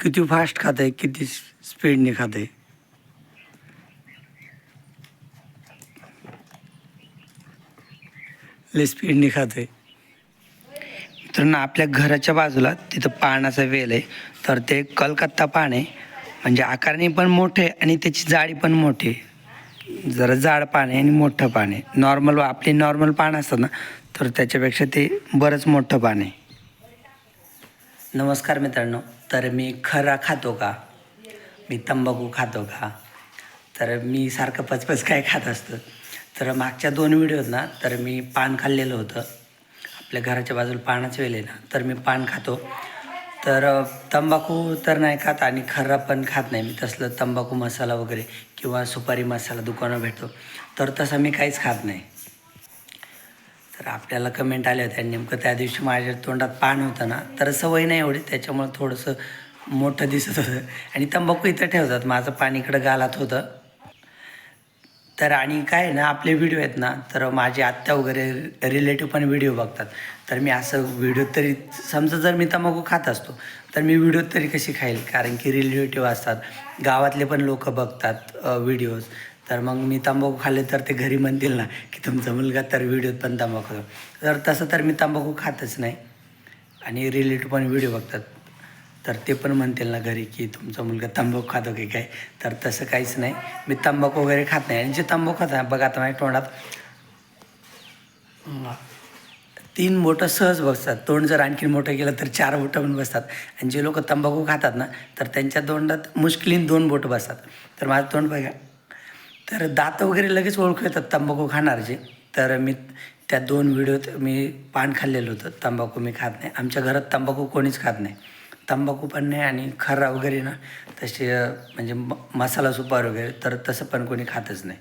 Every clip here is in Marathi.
किती फास्ट खात आहे किती स्पीडने खात? आहे लय स्पीडने खात. आहे मित्रांनो आपल्या घराच्या बाजूला तिथं पानाचा वेल आहे. तर ते कलकत्ता पान आहे. म्हणजे आकारणी पण मोठे आणि त्याची जाडी पण मोठी आहे. जरा जाड पान आहे आणि मोठं पान आहे. नॉर्मल आपली नॉर्मल पान असतात ना तर त्याच्यापेक्षा ते बरंच मोठं पान आहे. नमस्कार मित्रांनो. तर मी खरा खातो का? मी तंबाखू खातो का? तर मी सारखं पचपच काय खात असतं. तर मागच्या दोन व्हिडिओत ना तर मी पान खाल्लेलं होतं. आपल्या घराच्या बाजूला पानच वेले आहे ना तर मी पान खातो. तर तंबाखू तर नाही खात आणि खर्रा पण खात नाही. मी तसलं तंबाखू मसाला वगैरे किंवा सुपारी मसाला दुकानावर भेटतो. तर तसं मी काहीच खात नाही. तर आपल्याला कमेंट आल्या होत्या. नेमकं त्या दिवशी माझ्या तोंडात पान होतं ना तर सवय नाही एवढी. त्याच्यामुळं थोडंसं मोठं दिसत होतं. आणि तंबाखू इथं ठेवतात. माझं पाणी इकडं गालात होतं. तर आणि काय आहे ना आपले व्हिडिओ आहेत ना तर माझी आत्या वगैरे रिलेटिव्ह पण व्हिडिओ बघतात. तर मी असं व्हिडिओ तरी समजा जर मी तंबाखू खात असतो तर मी व्हिडिओ तरी कशी खाईल? कारण की रिलेटिव्ह असतात. गावातले पण लोक बघतात व्हिडिओज तर मग मी तंबाखू खाल्ले तर ते घरी म्हणतील ना की तुमचा मुलगा तर व्हिडिओत पण तंबाखू जर तर तसं तर मी तंबाखू खातच नाही. आणि रिलेटिव्ह पण व्हिडिओ बघतात. तर ते पण म्हणतील ना घरी की तुमचा मुलगा तंबाखू खातो की काय? तर तसं काहीच नाही. मी तंबाखू वगैरे खात नाही. आणि जे तंबाखू खात बघा आता माझ्या तोंडात. तीन बोटं सहज बसतात. तोंड जर आणखीन मोठं केलं तर चार बोटं पण बसतात. आणि जे लोक तंबाखू खातात ना तर त्यांच्या तोंडात मुश्किलीन दोन बोटं बसतात. तर माझं तोंड बघा. तर दात वगैरे लगेच ओळखू येतात तंबाखू खाणारचे. तर मी त्या दोन व्हिडिओत मी पान खाल्लेलं होतं. तंबाखू मी खात नाही. आमच्या घरात तंबाखू कोणीच खात नाही. तंबाखू पण नाही आणि खर्रा वगैरे ना तसे म्हणजे म मसाला सुपार वगैरे तर तसं पण कोणी खातच नाही.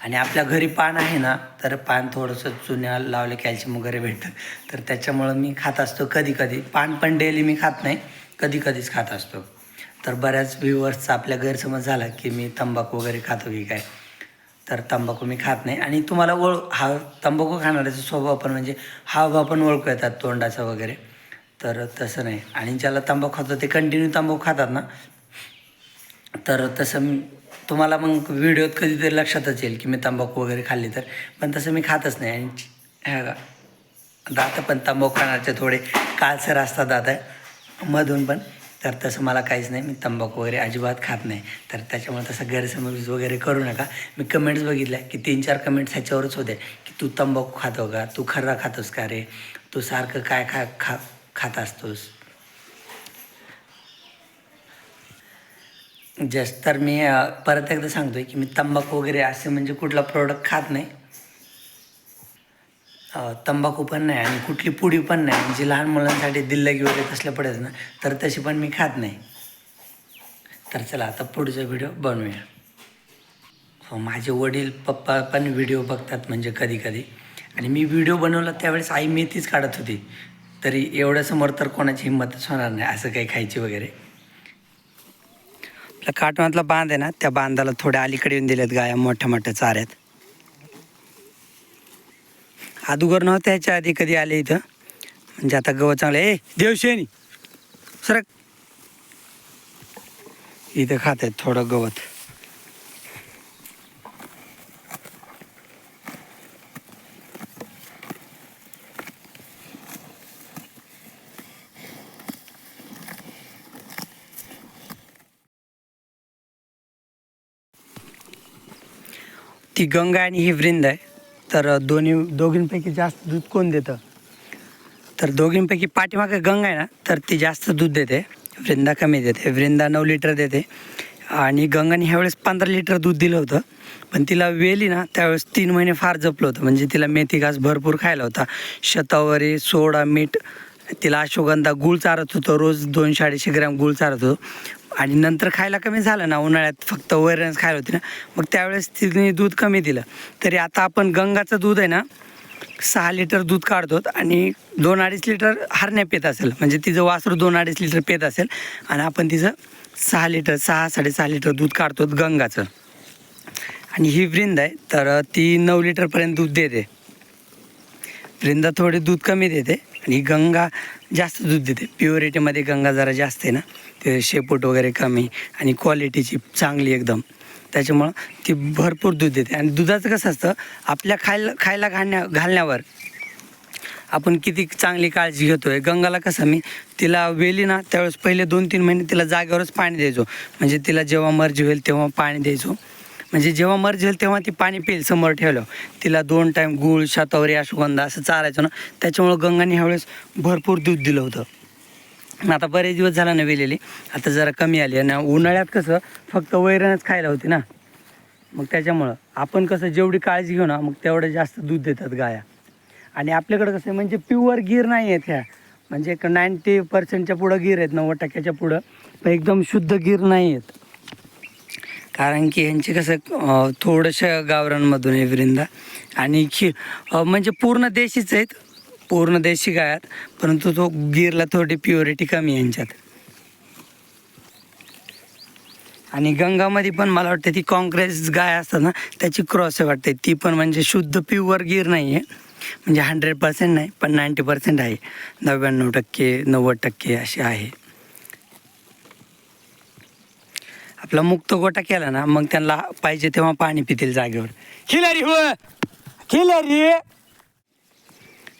आणि आपल्या घरी पान आहे ना तर पान थोडंसं चुन्या लावले कॅल्शियम वगैरे भेटतं. तर त्याच्यामुळं मी खात असतो कधी कधी पान पण डेली मी खात नाही. कधी कधीच खात असतो. तर बऱ्याच व्ह्युअर्सचा आपल्या गैरसमज झाला की मी तंबाखू वगैरे खातो की काय. तर तंबाखू मी खात नाही. आणि तुम्हाला ओळ हा तंबाखू खाणाऱ्याचा स्वभाव पण म्हणजे हावभाव पण ओळखू येतात तोंडाचा वगैरे. तर तसं नाही. आणि ज्याला तंबाखू खातो ते कंटिन्यू तंबाखू खातात ना. तर तसं तुम्हाला मग व्हिडिओत कधीतरी लक्षातच येईल की मी तंबाखू वगैरे खाल्ली तर. पण तसं मी खातच नाही. आणि ह्या का दात पण तंबाखू खाण्याचे थोडे काळसर असतात दात मधून पण. तर तसं मला काहीच नाही. मी तंबाखू वगैरे अजिबात खात नाही. तर त्याच्यामुळे तसं गैरसमज वगैरे करू नका. मी कमेंट्स बघितल्या की तीन चार कमेंट्स ह्याच्यावरच होते की तू तंबाखू खातो का? तू खर्रा खातोस का रे? तू सारखं काय खा खा खात असतोस? जस्ट तर मी परत एकदा सांगतोय की मी तंबाखू वगैरे असे म्हणजे कुठला प्रोडक्ट खात नाही. तंबाखू पण नाही आणि कुठली पुडी पण नाही. जी लहान मुलांसाठी दिल्लगी वगैरे तसल्या पडत ना तर तशी पण मी खात नाही. तर चला आता पुढचा व्हिडिओ बनवूया. हो माझे वडील पप्पा पण व्हिडिओ बघतात म्हणजे कधी कधी. आणि मी व्हिडिओ बनवला त्यावेळेस आई मेथीच काढत होती. तरी एवढ्या समोर तर कोणाची हिंमतच होणार नाही असं काही खायची वगैरे. आपल्या काटवातला बांध आहे ना त्या बांधाला थोड्या अलीकडे येऊन दिलेत गाया मोठ्या मोठ्या चाऱ्यात. अदुगर नव्हतं ह्याच्या आधी कधी आले इथं. म्हणजे आता गवत चांगलं ए देवशेनी सरक. इथं खात आहेत थोडं गवत. ती गंगा आणि ही वृंद आहे. तर दोन्ही दोघींपैकी जास्त दूध कोण देतं? तर दोघींपैकी पाठीमागे गंगा आहे ना तर ती जास्त दूध देते. वृंदा कमी देते. वृंदा नऊ लिटर देते. आणि गंगाने ह्यावेळेस पंधरा लिटर दूध दिलं होतं. पण तिला वेली ना त्यावेळेस तीन महिने फार जपलं होतं. म्हणजे तिला मेथी घास भरपूर खायला होता. शतावरी सोडा मीठ तिला अश्वगंधा गुळ चारत होतो. रोज दोनशे अडीचशे ग्रॅम गुळ चारत होतो. आणि नंतर खायला कमी झालं ना उन्हाळ्यात फक्त वैरणच खायला होती ना. मग त्यावेळेस तिने दूध कमी दिलं. तरी आता आपण गंगाचं दूध आहे ना सहा लिटर दूध काढतो आणि दोन अडीच लिटर हरण्या पेत असेल. म्हणजे तिचं वासरू दोन अडीच लिटर पेत असेल आणि आपण तिचं सहा लिटर सहा साडेसहा लिटर दूध काढतो गंगाचं. आणि ही वृंद आहे तर ती नऊ लिटरपर्यंत दूध देते. वृंदा थोडी दूध कमी देते आणि गंगा जास्त दूध देते. प्युरिटीमध्ये गंगा जरा जास्त आहे ना ते शेपूट वगैरे कमी आणि क्वालिटीची चांगली एकदम. त्याच्यामुळं ती भरपूर दूध देते. आणि दुधाचं कसं असतं आपल्या खायला खायला घालण्या घालण्यावर आपण किती चांगली काळजी घेतो आहे गंगाला कसं मी तिला वेली ना त्यावेळेस पहिले दोन तीन महिने तिला जागेवरच पाणी द्यायचो. म्हणजे तिला जेव्हा मर्जी होईल तेव्हा पाणी द्यायचो. म्हणजे जेव्हा मर्जी होईल तेव्हा ती पाणी पिल समोर ठेवलं. तिला दोन टाईम गूळ शातावरी अश्वगंधा असं चालायचं ना त्याच्यामुळं गंगाने ह्यावेळेस भरपूर दूध दिलं होतं. आता बरेच दिवस झाला ना वेलेली आता जरा कमी आली आणि उन्हाळ्यात कसं फक्त वैरणच खायला होती ना. मग त्याच्यामुळं आपण कसं जेवढी काळजी घेऊ ना मग तेवढं जास्त दूध देतात गाया. आणि आपल्याकडं कसं आहे म्हणजे प्युअर गीर नाही आहेत ह्या. म्हणजे एक नाईंटी पर्सेंटच्या पुढं गीर आहेत नव्वद टक्क्याच्या पुढं पण एकदम शुद्ध गीर नाही आहेत. कारण की यांचे कसं थोडंशा गावरांमधून आहे वृंदा. आणि खी म्हणजे पूर्ण देशीच आहेत. पूर्ण देशी गाय आहेत परंतु तो गिरला थोडी प्युरिटी कमी आहे यांच्यात. आणि गंगामध्ये पण मला वाटतं ती काँग्रेस गाय असतात ना त्याची क्रॉस आहे वाटते. ती पण म्हणजे शुद्ध प्युअर गिर नाही आहे. म्हणजे हंड्रेड पर्सेंट नाही पण नाईंटी पर्सेंट आहे. नव्याण्णव टक्के नव्वद टक्के असे आहे. आपला मुक्त गोटा केला ना मग त्यांना पाहिजे तेव्हा पाणी पितील जागेवर. खिलारी हो! खिलारी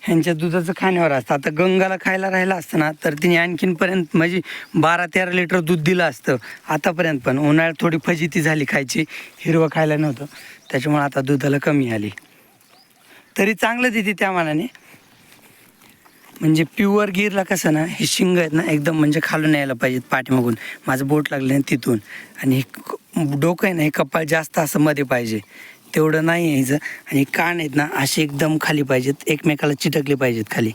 ह्यांच्या दुधाचं खाण्यावर असतं. आता गंगाला खायला राहिलं असतं ना तर तिने आणखीनपर्यंत म्हणजे बारा तेरा लिटर दूध दिलं असतं. आतापर्यंत पण उन्हाळ्यात थोडी फजिती झाली खायची हिरवं खायला नव्हतं. त्याच्यामुळे आता दुधाला कमी आली. तरी चांगलं देते त्या मानाने. म्हणजे प्युअर गिरला कसं ना हे शिंग आहेत ना एकदम म्हणजे खालून यायला पाहिजेत पाठीमागून. माझं बोट लागलं ना तिथून. आणि हे डोकं आहे ना हे कपाळ जास्त असं मध्ये पाहिजे. तेवढं नाही यायचं. आणि कान आहेत ना असे एकदम खाली पाहिजेत. एकमेकाला चिटकले पाहिजेत खाली.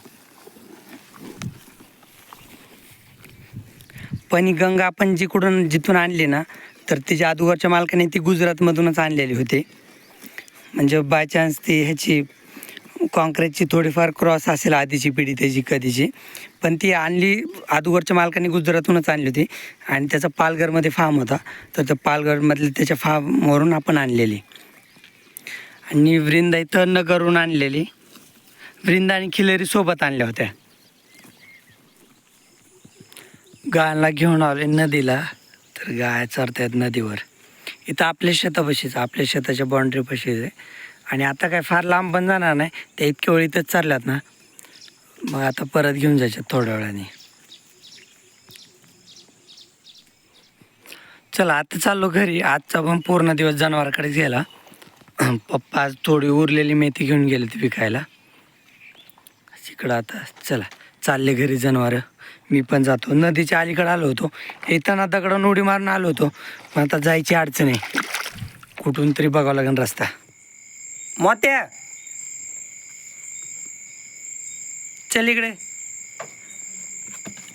पण ही गंगा आपण जिकडून जिथून आणली ना तर तिच्या अगोदरच्या मालकाने ती गुजरातमधूनच आणलेली होती. म्हणजे बाय चान्स ती ह्याची कॉन्क्रीटची थोडीफार क्रॉस असेल आधीची पिढी त्याची कधीची. पण ती आणली अगोदरच्या मालकाने गुजरातहूनच आणली होती. आणि त्याचा पालघरमध्ये फार्म होता. तर त्या पालघरमधले त्याच्या फार्मवरून आपण आणलेली. आणि वृंदा इथं नगरहून आणलेली. वृंदा आणि खिलेरी सोबत आणल्या होत्या. गायला घेऊन आले नदीला. तर गाय चरतायत नदीवर. इथं आपल्या शेतापाशीच आपल्या शेताच्या बाउंड्रीपाशीच आहे. आणि आता काय फार लांब पण जाणार नाही. त्या इतक्या वेळ चालल्यात ना. मग आता परत घेऊन जायच्यात थोड्या वेळाने. चला आता चाललो घरी. आजचा पण पूर्ण दिवस जनावराकडेच गेला. पप्पा आज थोडी उरलेली मेथी घेऊन गेले ती विकायला इकडं आता चला चालले घरी जनावरं. मी पण जातो. नदीच्या अलीकडे आलो होतो. येताना दगडं उडी मारून आलो होतो. पण आता जायची अडचण आहे. कुठून तरी बघावं लागेल रस्ता. मोत्या. चल इकडे.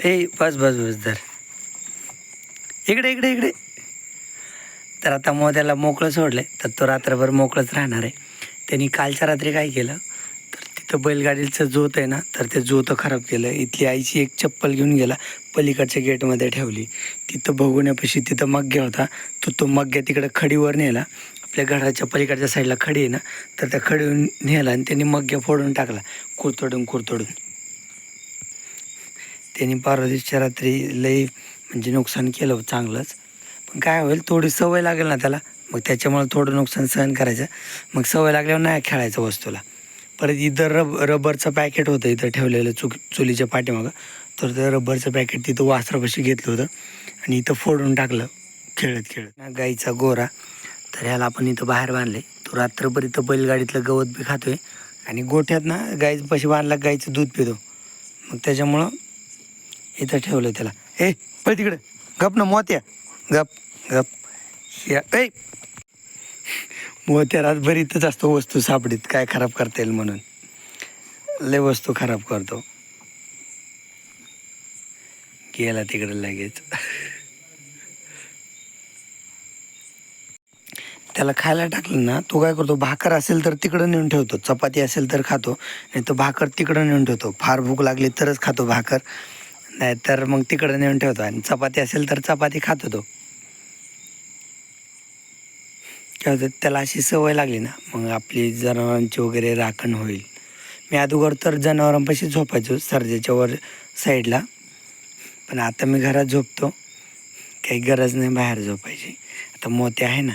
ए बस बस बस धर. इकडे इकडे इकडे. तर आता मोत्याला मोकळं सोडलं तर तो रात्रभर मोकळंच राहणार आहे. त्यांनी कालच्या रात्री काय केलं? तर तिथं बैलगाडीचं जोत आहे ना तर ते जोतं खराब केलं. इथली आईची एक चप्पल घेऊन गेला पलीकडच्या गेटमध्ये ठेवली. तिथं बघण्यापाशी तिथं मग्या होता. तो तो मग्या तिकडं खडीवर नेला. आपल्या घराच्या पलीकडच्या साईडला खडी आहे ना तर त्या खडीहून नेला आणि त्यांनी मग्या फोडून टाकला कुरतोडून कुरतोडून. त्यांनी परवा रात्री लई म्हणजे नुकसान केलं चांगलंच. पण काय होईल थोडी सवय लागेल ना त्याला. मग त्याच्यामुळे थोडं नुकसान सहन करायचं. मग सवय लागल्यावर नाही खेळायचं वस्तूला. परत इथं रब रबरचं पॅकेट होतं इथं ठेवलेलं चुक चुलीच्या पाठीमागं. तर ते रबरचं पॅकेट तिथं वासरापाशी घेतलं होतं. आणि इथं फोडून टाकलं खेळत खेळत ना गाईचा गोरा. तर ह्याला आपण इथं बाहेर बांधले. तो रात्रभर इथं बैलगाडीतलं गवत बी खातोय. आणि गोठ्यात ना गाईपाशी बांधला गाईचं दूध पितो. मग त्याच्यामुळं इथं ठेवलं त्याला. ए पळ तिकडं. गप ना मोत्या. गप गप. या ए. मोत्या रातभर इथंच असतो वस्तू सापडीत. काय खराब करता येईल म्हणून. लय वस्तू खराब करतो. गेला तिकडे लगेच. त्याला खायला टाकलं ना तो काय करतो भाकर असेल तर तिकडं नेऊन ठेवतो चपाती असेल तर खातो नाही तर भाकर तिकडं नेऊन ठेवतो. फार भूक लागली तरच खातो भाकर नाहीतर मग तिकडं नेऊन ठेवतो. आणि चपाती असेल तर चपाती खातो तो काय होतं त्याला अशी सवय लागली ना मग आपली जनावरांची वगैरे राखण होईल. मी अगोदर तर जनावरांपाशी झोपायचो सर्जेच्या वर साईडला. पण आता मी घरात झोपतो काही गरज नाही बाहेर झोपायची. आता मोते आहे ना